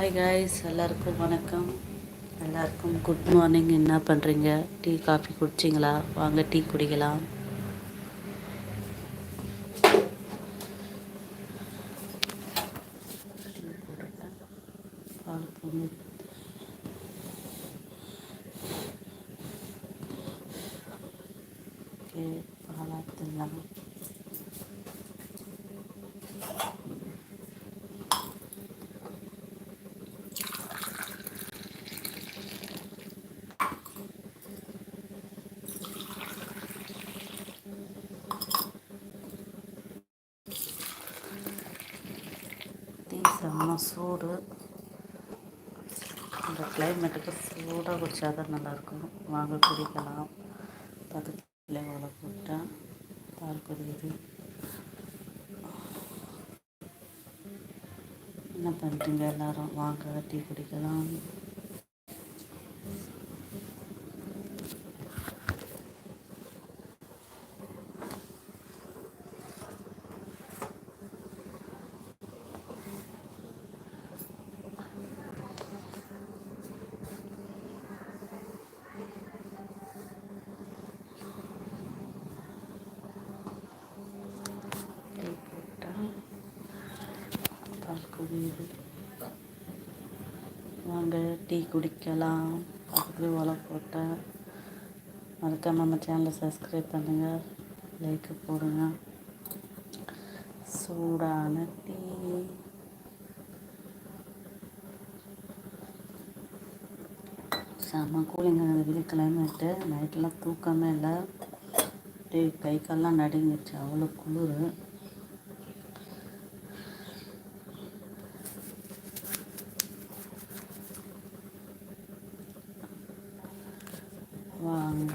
Hi guys எல்லாருக்கும் வணக்கம். எல்லாருக்கும் குட் மார்னிங் என்ன பண்ணுறீங்க டீ காஃபி குடிச்சிங்களா? வாங்க டீ குடிக்கலாம் டீ போட்டுட்டேன் பால் பொங்கி ஓகே பால் ஆற்றுலாம் டீ சூடு. இந்த கிளைமேட்டுக்கு சூடாக குடித்தா தான் நல்லாயிருக்கும். வாங்க குடிக்கலாம். பத்து உலை போட்டேன் பால் குடிக்குது என்ன பண்ணுறீங்க எல்லோரும்? வாங்க டீ குடிக்கலாம் டீ போட்டேன் பால் கொதிக்குது வாங்க டீ குடிக்கலாம். பக்கத்துலேயே ஓலை போட்டேன் மறக்காம நம்ம சேனலை சப்ஸ்கிரைப் பண்ணுங்கள் லைக்கு போடுங்க. சூடான டீ. செம்ம கூலிங்க வெளியே கிளைமேட்டு நைட்டெலாம் தூக்கமே இல்லை. அப்படியே கை கால்லாம் நடுங்கிடுச்சு. அவ்வளோ குளிர். வாங்க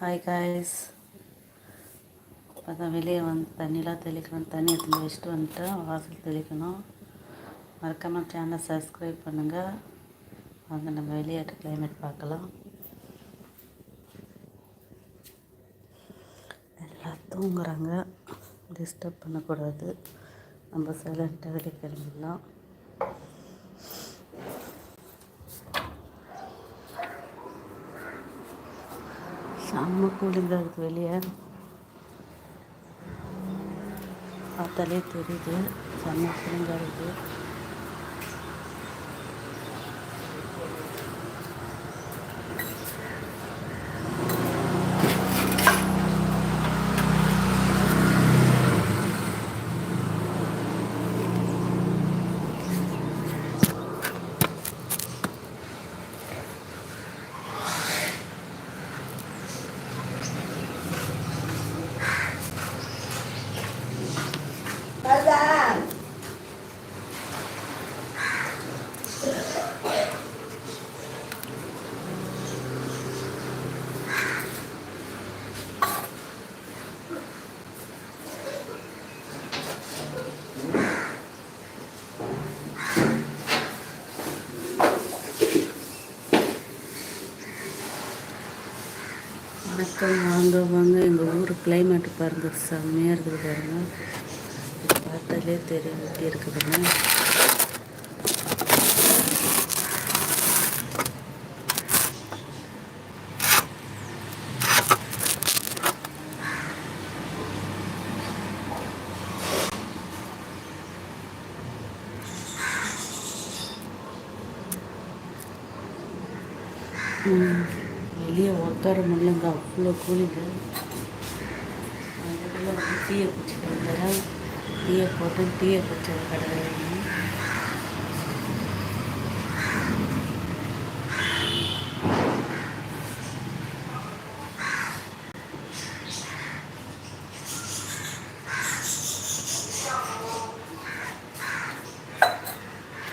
ஹாய் காய்ஸ் இப்போ தான் வெளியே வந்து தண்ணிலாம் தெளிக்கணும். தண்ணி எடுத்து வச்சுட்டு வந்துட்டேன் வாசல் தெளிக்கணும். மறக்காமல் சேனலை சப்ஸ்கிரைப் பண்ணுங்கள் வாங்க நம்ம வெளியாட்டு கிளைமேட் பார்க்கலாம். எல்லாம் தூங்குறாங்க. டிஸ்டர்ப் பண்ணக்கூடாது. நம்ம சைலண்ட்டாக வெளியே கிளம்பிடலாம். செம்ம கூலிங்காக இருக்குது வெளியே. பார்த்தாலே தெரியுது. செம்ம கூலிங்காக இருக்குது வணக்கம் வாங்க வாங்க எங்கள் ஊர் கிளைமேட்டு பாருங்கள் செம்மையாக இருக்குது பாருங்கள் பார்த்தாலே தெரியும் எப்படி இருக்குதுன்னு வெளியே உட்கார முடியலங்க. அவ்வளோ கூலிங்க. அதுக்குள்ளே வந்து டீயை குடிச்சிட்டு வந்தேன் டீயை போட்டு டீயை குடிச்சது கடை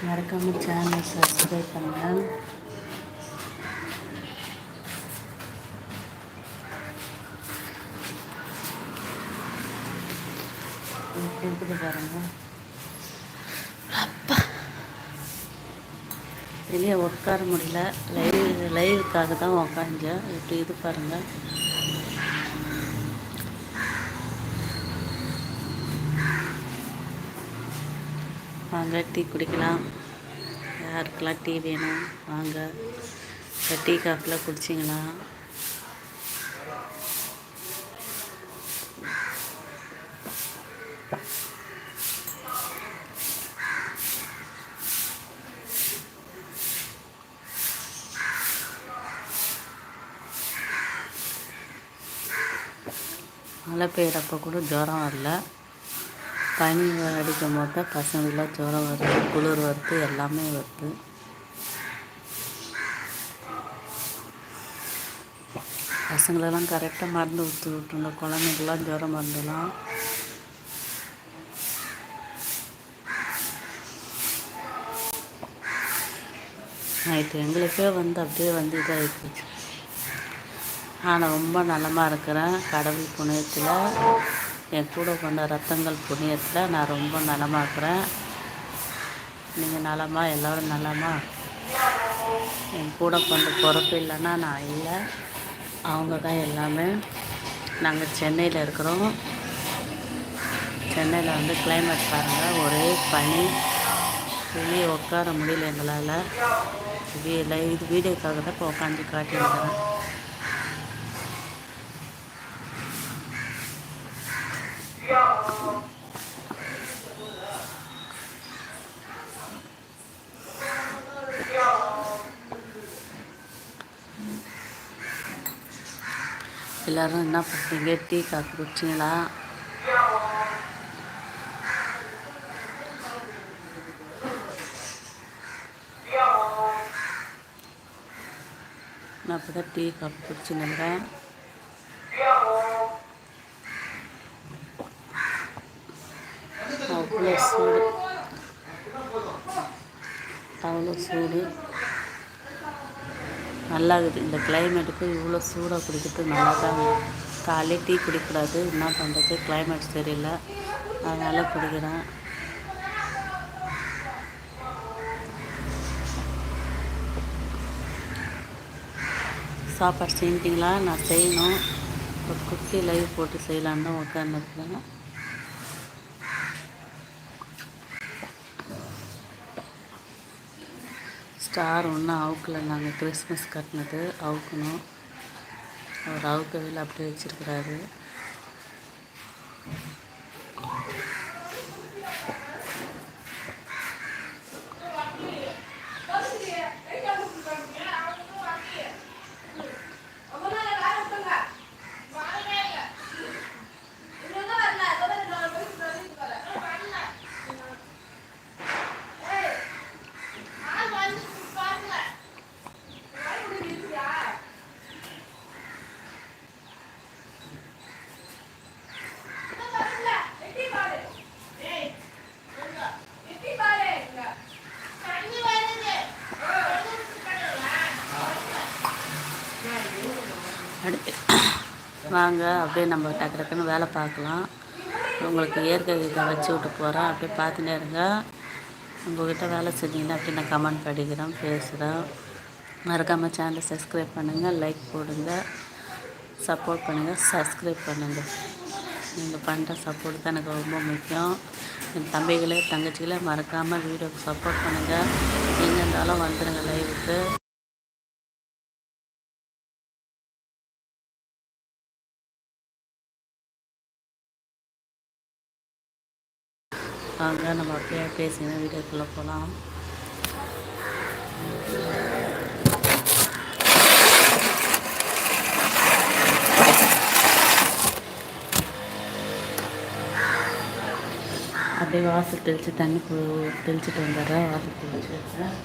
மறக்காமல் சேனலை சப்ஸ்கிரைப் பண்ணுங்கள் இருக்குது பாருங்க. அப்பா. வெளியே உட்கார முடியல. லைவ் லைவுக்காக தான் உக்காந்தேன். இப்படி இது பாருங்கள் வாங்க டீ குடிக்கலாம். யாருக்கெல்லாம் டீ வேணும்? வாங்க. டீ காஃபிலாம் குடிச்சிங்களா மழை பெய்கிறப்ப கூட ஜுரம் வரல. பனி அடிக்கும் போது தான் பசங்களுக்குலாம் ஜுரம் வருது. குளிர் வருது எல்லாமே வருது. பசங்களெல்லாம் கரெக்டாக மருந்து ஊற்றி விட்டுருங்க. குழந்தைங்களாம் ஜுரம் மருந்துலாம் நைட்டு எங்களுக்கே வந்து அப்படியே வந்து இதாகிடுச்சு நான் ரொம்ப நலமாக இருக்கிறேன். கடவுள் புண்ணியத்தில் என் கூட கொண்ட ரத்தங்கள் புண்ணியத்தில் நான் ரொம்ப நலமாக இருக்கிறேன். நீங்கள் நலமாக எல்லோரும் நலமா? என் கூட கொண்டு பிறப்பு இல்லைன்னா நான் இல்லை. அவங்க தான் எல்லாமே. நாங்கள் சென்னையில் இருக்கிறோம். சென்னையில் வந்து கிளைமேட் பாருங்கள் ஒரே பனி. வெளியே உட்கார முடியல எங்களால். இது வீடியோக்காக தான் இப்போ உட்காந்து காட்டியிருக்கிறேன். எல்லோரும் என்ன பண்ணுறீங்க டீ காஃபி குடிச்சிங்களா? நான் இப்போ தான் டீ காஃபி குடிச்சுன்னுறேன் அவ்வளோ சூடு. அவ்வளோ சூடு. நல்லா இருக்குது இந்த கிளைமேட்டுக்கு இவ்வளோ சூடாக குடிக்கிறது நல்லா தான் காலையில் டீ குடிக்கூடாது. என்ன பண்ணுறது கிளைமேட் சரியில்லை. அதனால் குடிக்கிறேன். சாப்பாடு செஞ்சிட்டிங்களா நான் செய்யணும். ஒரு குக்கி லைவ் போட்டு செய்யலான்னு தான் உட்காந்துருக்குறேன் ஸ்டார் ஒன்றும் அவுக்கலை நாங்கள் கிறிஸ்மஸ் கட்டினது. அவுக்கணும். அவர் அவுக்கவில் அப்படியே வச்சுருக்கிறாரு. வாங்க அப்படியே நம்ம டக்கு டக்குன்னு வேலை பார்க்கலாம். உங்களுக்கு இயற்கை இதை வச்சு விட்டு போகிறேன் அப்படியே பார்த்துனே இருங்க. உங்கள்கிட்ட வேலை செஞ்சீங்கன்னா அப்படி நான் கமெண்ட் படிக்கிறேன் பேசுகிறேன் மறக்காமல் சேனலை சப்ஸ்கிரைப் பண்ணுங்கள் லைக் போடுங்க. சப்போர்ட் பண்ணுங்கள் சப்ஸ்கிரைப் பண்ணுங்கள் நீங்கள் பண்ணுற சப்போர்ட் தான் எனக்கு ரொம்ப முக்கியம். என் தம்பிகளே தங்கச்சிகளே மறக்காமல் வீடியோக்கு சப்போர்ட் பண்ணுங்கள் எங்கே இருந்தாலும் வந்துடுங்க லைவுக்கு வாங்க நம்ம அப்படியே பேசினா வீடியோக்குள்ளே போகலாம். அப்படியே வாசல் தெளித்து தண்ணி தெளிச்சுட்டு வந்துடுறேன். வாசல் தெளிச்சு வச்சேன்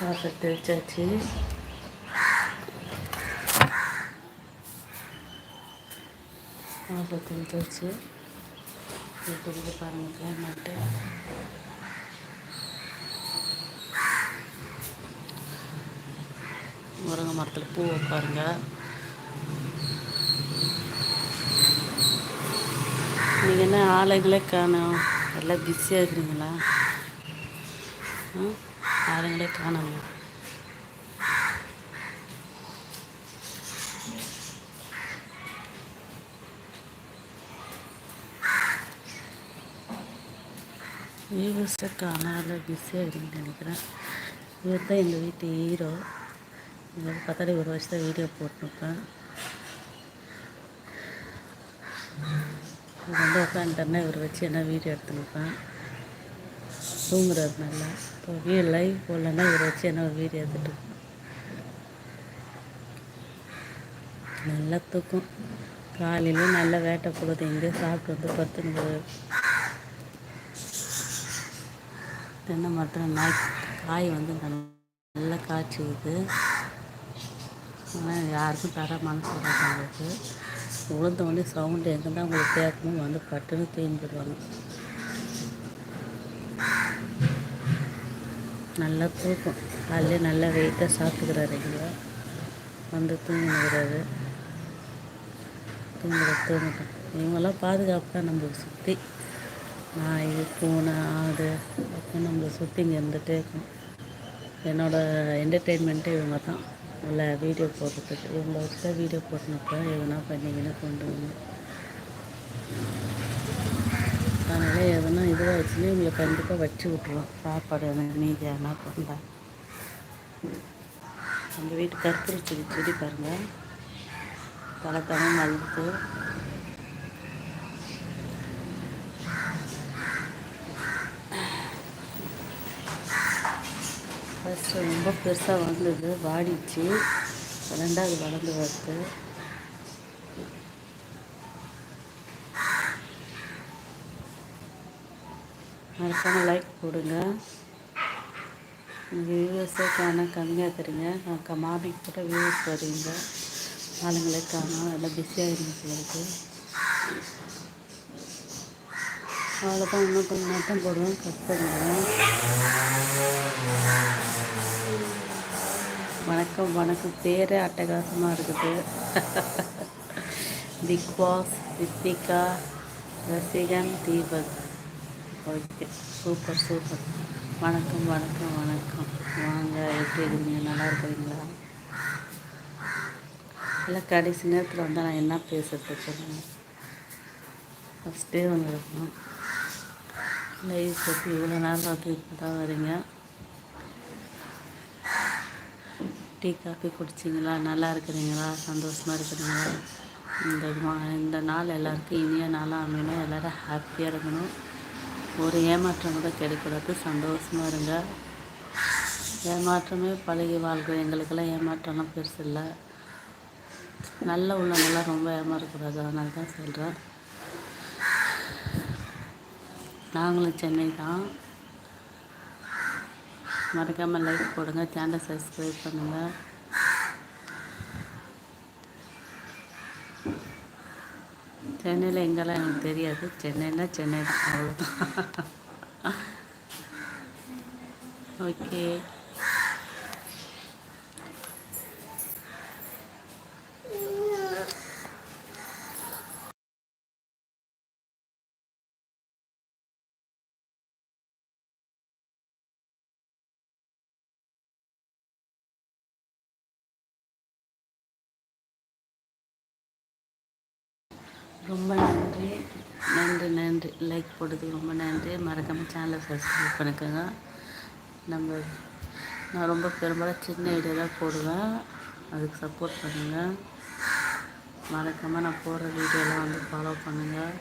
வாசல் தெளிச்சாச்சு வாசல் தெளிச்சாச்சு எப்படி பாருங்கள் கிளைமேட்டு முருங்கை மரத்தில் பூ வைப்பாருங்க. நீங்கள் என்ன ஆளுங்களே காணும்? எல்லாம் பிஸியாக இருக்கிறீங்களா? ஆளுங்களே காணணும் வியூவர்ஸை காணாத பிஸியாக இருக்குன்னு நினைக்கிறேன். இவர் தான் எங்கள் வீட்டு ஹீரோ இவர் பத்தாடி ஒரு வருஷம் வீடியோ போட்டிருப்பேன். வந்து உட்காந்துட்டேன்னா இவர் வச்சு என்ன வீடியோ எடுத்துருப்பேன். தூங்குறாரு நல்லா. இப்போ வீ லைவ் போடலன்னா இவரை வச்சு என்ன வீடியோ எடுத்துட்டு நல்லா தூக்கம். காலையிலேயும் நல்லா வேட்டை போடுது. எங்கேயோ சாப்பிட்டு வந்து பத்துன்னு தென்னை மரத்தில் நாய் காய் வந்து நல்லா காய்ச்சிக்குது ஆனால் யாருக்கும் தர மனசு உங்களுக்கு உளுந்த உடனே சவுண்டு எங்கே தான் உங்களுக்கு கேட்கணும் வந்து பட்டுன்னு தூங்கிடுவாங்க நல்லா தூக்கம். காலையில் நல்லா வெயிட்டாக சாப்பிட்டுக்கிறாரு இங்கே வந்து தூங்கினுக்கிறாரு தூங்குற தூங்கட்டும். இவங்கெல்லாம் பாதுகாப்பாக நம்மளுக்கு சுற்றி நாய் பூனை ஆடு அப்போ நம்மளை சுற்றி இங்கே இருந்துகிட்டே இருக்கும். என்னோடய என்டர்டெயின்மெண்ட்டு இவங்க தான் நல்ல வீடியோ போடுறதுக்கு. இவங்கள வச்சு வீடியோ போட்டுனப்ப எதுனா பண்ணிங்கன்னா கொண்டு வந்து அதனால் எதனா இதுவாகிடுச்சுன்னா வச்சுன்னு கண்டிப்பாக வச்சு விட்ருவோம் சாப்பாடு மீதி என்ன கொண்டா. அந்த வீட்டு கற்பூரி செடி செடி பாருங்கள் தலை தலை ஃபஸ்ட்டு ரொம்ப பெருசாக வளர்ந்தது வாடிச்சு ரெண்டாவது வளர்ந்து வருது. மறக்காமல் லைக் போடுங்க. நீங்கள் வியூவர்ஸே காண கம்மியாக தருங்க. நான் மார்னிங் கூட வியூவர்ஸ் வருவீங்க ஆளுங்களே காணும். நல்லா பிஸியாக இருந்துச்சு அவ்வளோதான் இன்னும் கொஞ்சம் நேரம் போடுவோம் கட் பண்ணுவோம் வணக்கம் வணக்கம். பேரே அட்டகாசமாக இருக்குது. பிக் பாஸ் ரித்திகா ரசிகன் தீபக். Okay super super. வணக்கம் வணக்கம் வணக்கம். வாங்க எப்படி இருக்கீங்க? நல்லா இருக்கிறீங்களா? இல்லை கடைசி நேரத்தில் வந்தால் நான் என்ன பேசுறது சொல்லுங்கள் ஃபஸ்ட்டே வந்துருக்கணும் லைவ் பற்றி இவ்வளோ நாள் வந்து இப்போ தான் வரீங்க. டீ காஃபி குடிச்சிங்களா? நல்லா இருக்கிறீங்களா? சந்தோஷமாக இருக்கிறீங்களா? இந்த மா இந்த நாள் எல்லாருக்கும் இனிய நாளாக அமையணும். எல்லோரும் ஹாப்பியாக இருக்கணும். ஒரு ஏமாற்றம் கூட கிடைக்கூடாது. சந்தோஷமாக இருங்க. ஏமாற்றமே பழகி வாழ்க்கை. எங்களுக்கெல்லாம் ஏமாற்றம்லாம் பெருசு இல்லை. நல்ல உள்ளவங்களாம் ரொம்ப ஏமாறக்கூடாது. அதனால தான் சொல்கிறேன் நாங்களும் சென்னை தான். மறக்காமல் லைக் போடுங்க. சேனலை சப்ஸ்கிரைப் பண்ணுங்கள் சென்னையில் எங்கெல்லாம் எனக்கு தெரியாது. சென்னைன்னா சென்னை அவ்வளோதான் ஓகே ரொம்ப நன்றி நன்றி நன்றி லைக் போட்டதுக்கு ரொம்ப நன்றி. மறக்காமல் சேனலை சப்ஸ்கிரைப் பண்ணிக்கோங்க. நம்ம நான் ரொம்ப பெரும்பாலும் சின்ன வீடியோ தான் போடுவேன். அதுக்கு சப்போர்ட் பண்ணுங்கள் மறக்காமல் நான் போடுற வீடியோலாம் வந்து ஃபாலோ பண்ணுங்கள்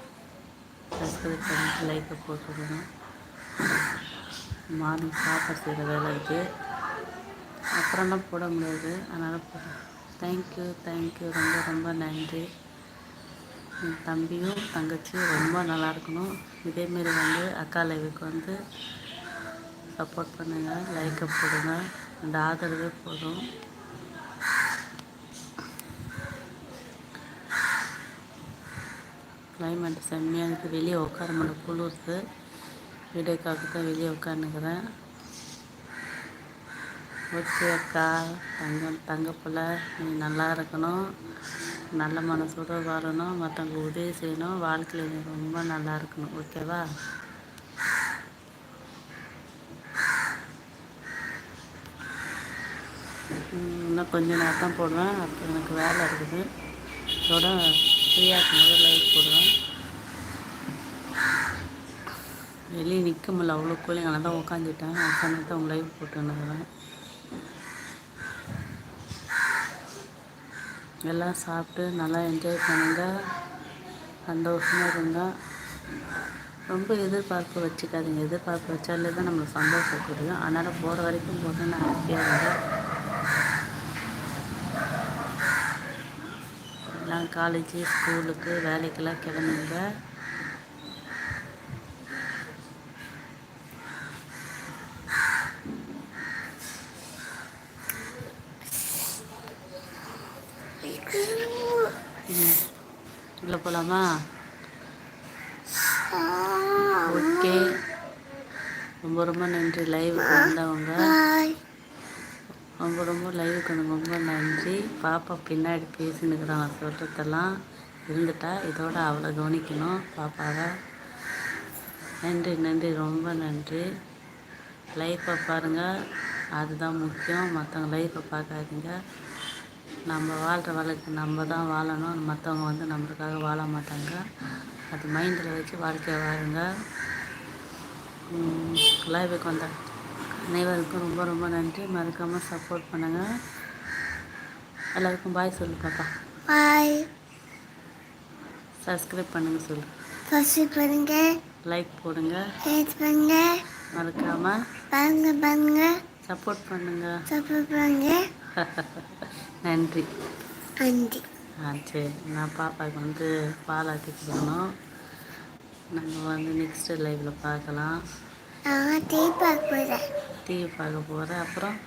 சப்ஸ்கிரைப் பண்ணிட்டு லைக்கை போட்டுருங்க மார்னிங் சாப்பாடு செய்கிற வேலை இருக்குது அப்புறம்லாம் போட முடியாது. அதனால் போடுறேன் தேங்க்யூ தேங்க்யூ ரொம்ப ரொம்ப நன்றி. என் தம்பியும் தங்கச்சியும் ரொம்ப நல்லா இருக்கணும் இதேமாரி வந்து அக்கா லைவுக்கு வந்து சப்போர்ட் பண்ணுங்கள் லைக்கை போடுங்க. அந்த ஆதரவே போதும். கிளைமேட் செம்மையாக இருக்குது வெளியே உட்கார முடியல வீடியோ வீடியோக்காக தான் வெளியே உட்காந்துக்கிறேன் ஓகே அக்கா. தங்க தங்கப்பில் நீ நல்லா இருக்கணும். நல்ல மனசோடு வாழணும் மற்றவங்களுக்கு உதவி செய்யணும் வாழ்க்கையில் ரொம்ப நல்லா இருக்கணும். ஓகேவா இன்னும் கொஞ்ச நேரம் தான் போடுவேன். அப்போ எனக்கு வேலை இருக்குது. இதோட ஃப்ரீயாக இருக்கும்போது லைஃப் போடுவேன். வெளியே நிற்க முடியல அவ்வளோ கூலிங் தான் உட்காந்துட்டேன் உட்காந்துட்டு அவங்க லைவ் போட்டுன்னுக்குறேன் எல்லாம் சாப்பிட்டு நல்லா என்ஜாய் பண்ணுங்க. சந்தோஷமாக இருங்க. ரொம்ப எதிர்பார்ப்பு வச்சுக்காதீங்க. எதிர்பார்ப்பு வச்சாலே தான் நம்மளுக்கு சந்தோஷம் புரியும் அதனால் போகிற வரைக்கும் போட்டு நான் ஹாப்பியாக இருந்தேன் எல்லாம் காலேஜு ஸ்கூலுக்கு வேலைக்கெல்லாம் கிளம்புங்க. போகலாமா ஓகே. ரொம்ப ரொம்ப நன்றி. லைவுக்கு வந்தவங்க. ரொம்ப ரொம்ப லைவுக்கு வந்து ரொம்ப நன்றி. பாப்பா பின்னாடி பேசினுக்கிறாங்க சொல்கிறதெல்லாம் இருந்துட்டா இதோட அவளை கவனிக்கணும். பாப்பாவை. நன்றி நன்றி ரொம்ப நன்றி. லைஃப்பை பாருங்கள் அதுதான் முக்கியம். மற்றவங்க லைஃப்பை பார்க்காதீங்க. நம்ம வாழ்கிற வாழ்க்கை நம்ம தான் வாழணும். மற்றவங்க வந்து நம்மளுக்காக வாழ மாட்டாங்க. அது மைண்டில் வச்சு வாழ்க்கையை வாழுங்க. லைவுக்கு வந்த அனைவருக்கும் ரொம்ப ரொம்ப நன்றி. மறக்காமல் சப்போர்ட் பண்ணுங்கள் எல்லாருக்கும் பாய் சொல்லு பாப்பா. பாய் சப்ஸ்கிரைப் பண்ணுங்க சொல்லு. சப்ஸ்கிரைப் பண்ணுங்க. லைக் போடுங்க. லைக் பண்ணுங்க. மறக்காமல் பாருங்க பாருங்க சப்போர்ட் பண்ணுங்க. சப்போர்ட் பண்ணுங்க. நன்றி. நன்றி. ஆ சரி. நான் பாப்பாவுக்கு வந்து பால் ஆற்றி கொடுக்கணும். நம்ம வந்து நெக்ஸ்ட்டு லைவில் பார்க்கலாம். நான் டீ பார்க்க போகிறேன் டிவி பார்க்க போகிறேன் அப்புறம்?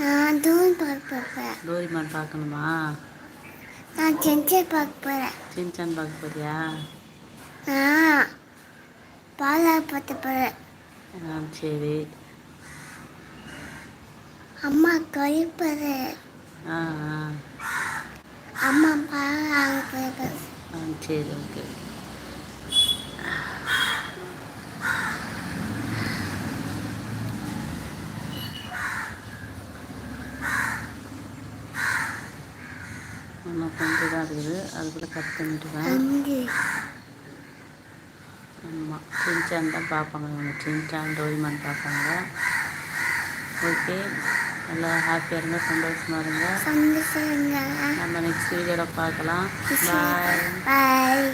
நான் தூண் பார்க்க போகிறேன் டோரிமான் பார்க்கணுமா? நான் செஞ்சை பார்க்க போகிறேன் சின்சான் பார்க்க போறியா? நான் பாலா பார்த்து போகிறேன் ஆ சரி. அம்மா ஆ அம்மா போகிறது ஆ சரி ஓகே இன்னும் கொஞ்சம் தான் இருக்குது. அதுக்குள்ளே கட் பண்ணிட்டுவேன் நன்றி ஆமாம் சின்சான் தான் பார்ப்பாங்க. இவங்க சின்சான் டோரிமான் பார்ப்பாங்க. ஓகே. நல்லா ஹாப்பியாக இருங்க சந்தோஷமாக இருங்க. நம்ம நெக்ஸ்ட் வீடியோவில் பார்க்கலாம். பாய் பாய்